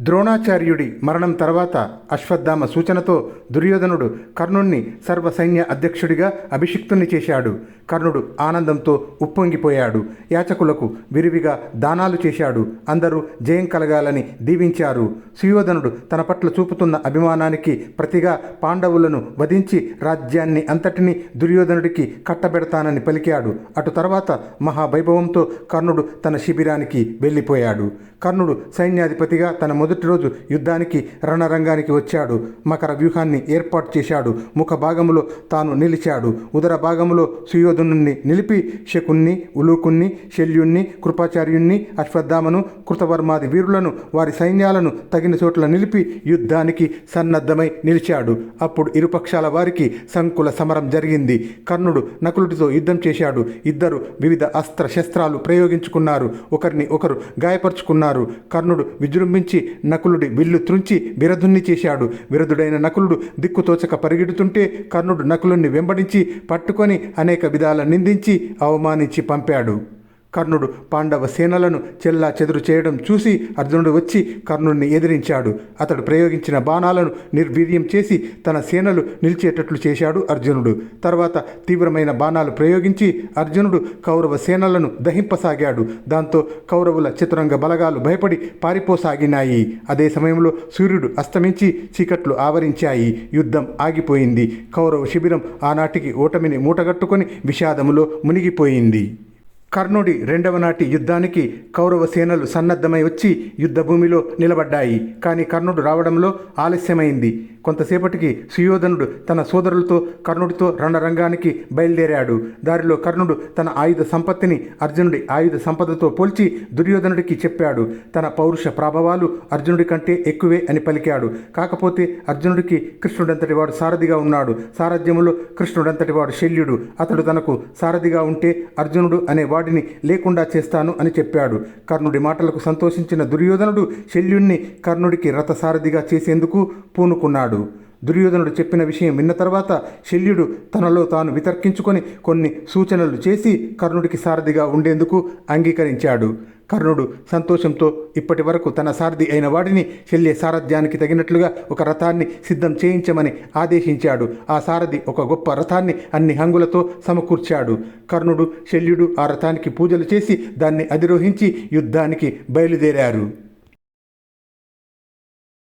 ద్రోణాచార్యుడి మరణం తర్వాత అశ్వత్థామ సూచనతో దుర్యోధనుడు కర్ణుణ్ణి సర్వ సైన్య అధ్యక్షుడిగా అభిషిక్తుని చేశాడు. కర్ణుడు ఆనందంతో ఉప్పొంగిపోయాడు. యాచకులకు విరివిగా దానాలు చేశాడు. అందరూ జయం కలగాలని దీవించారు. సుయోధనుడు తన పట్ల చూపుతున్న అభిమానానికి ప్రతిగా పాండవులను వధించి రాజ్యాన్ని అంతటినీ దుర్యోధనుడికి కట్టబెడతానని పలికాడు. అటు తర్వాత మహావైభవంతో కర్ణుడు తన శిబిరానికి వెళ్ళిపోయాడు. కర్ణుడు సైన్యాధిపతిగా తన మొదటి రోజు యుద్ధానికి రణరంగానికి వచ్చాడు. మకర వ్యూహాన్ని ఏర్పాటు చేశాడు. ముఖ భాగంలో తాను నిలిచాడు. ఉదర భాగంలో సుయోధనుణ్ణి నిలిపి శకుణ్ణి ఉలూకుణ్ణి శల్యుణ్ణి కృపాచార్యుణ్ణి అశ్వత్థామను కృతవర్మాది వీరులను వారి సైన్యాలను తగిన చోట్ల నిలిపి యుద్ధానికి సన్నద్ధమై నిలిచాడు. అప్పుడు ఇరుపక్షాల వారికి సంకుల సమరం జరిగింది. కర్ణుడు నకులుడితో యుద్ధం చేశాడు. ఇద్దరు వివిధ అస్త్ర శస్త్రాలు ప్రయోగించుకున్నారు. ఒకరిని ఒకరు గాయపరుచుకున్నారు. కర్ణుడు విజృంభించి నకులుడి విల్లు త్రుంచి విరధుణ్ణి చేశాడు. విరధుడైన నకులుడు దిక్కుతోచక పరిగెడుతుంటే కర్ణుడు నకులుణ్ణి వెంబడించి పట్టుకొని అనేక విధాల నిందించి అవమానించి పంపాడు. కర్ణుడు పాండవ సేనలను చెల్లా చెదురు చేయడం చూసి అర్జునుడు వచ్చి కర్ణుడిని ఎదిరించాడు. అతడు ప్రయోగించిన బాణాలను నిర్వీర్యం చేసి తన సేనలు నిలిచేటట్లు చేశాడు అర్జునుడు. తర్వాత తీవ్రమైన బాణాలు ప్రయోగించి అర్జునుడు కౌరవ సేనలను దహింపసాగాడు. దాంతో కౌరవుల చతురంగ బలగాలు భయపడి పారిపోసాగినాయి. అదే సమయంలో సూర్యుడు అస్తమించి చీకట్లు ఆవరించాయి. యుద్ధం ఆగిపోయింది. కౌరవ శిబిరం ఆనాటికి ఓటమిని మూటగట్టుకొని విషాదములో మునిగిపోయింది. కర్ణుడి రెండవ నాటి యుద్ధానికి కౌరవ సేనలు సన్నద్ధమై వచ్చి యుద్ధభూమిలో నిలబడ్డాయి. కానీ కర్ణుడు రావడంలో ఆలస్యమైంది. కొంతసేపటికి సుయోధనుడు తన సోదరులతో కర్ణుడితో రణరంగానికి బయలుదేరాడు. దారిలో కర్ణుడు తన ఆయుధ సంపత్తిని అర్జునుడి ఆయుధ సంపదతో పోల్చి దుర్యోధనుడికి చెప్పాడు. తన పౌరుష ప్రభావాలు అర్జునుడి కంటే ఎక్కువే అని పలికాడు. కాకపోతే అర్జునుడికి కృష్ణుడంతటి వాడు సారథిగా ఉన్నాడు. సారథ్యములో కృష్ణుడంతటి వాడు శల్యుడు. అతడు తనకు సారథిగా ఉంటే అర్జునుడు అనే వాడిని లేకుండా చేస్తాను అని చెప్పాడు. కర్ణుడి మాటలకు సంతోషించిన దుర్యోధనుడు శల్యుణ్ణి కర్ణుడికి రథసారథిగా చేసేందుకు పూనుకున్నాడు. దుర్యోధనుడు చెప్పిన విషయం విన్న తర్వాత శల్యుడు తనలో తాను వితర్కించుకొని కొన్ని సూచనలు చేసి కర్ణుడికి సారథిగా ఉండేందుకు అంగీకరించాడు. కర్ణుడు సంతోషంతో ఇప్పటి వరకు తన సారథి అయిన వాడిని శల్య సారథ్యానికి తగినట్లుగా ఒక రథాన్ని సిద్ధం చేయించమని ఆదేశించాడు. ఆ సారథి ఒక గొప్ప రథాన్ని అన్ని హంగులతో సమకూర్చాడు. కర్ణుడు శల్యుడు ఆ రథానికి పూజలు చేసి దాన్ని అధిరోహించి యుద్ధానికి బయలుదేరారు.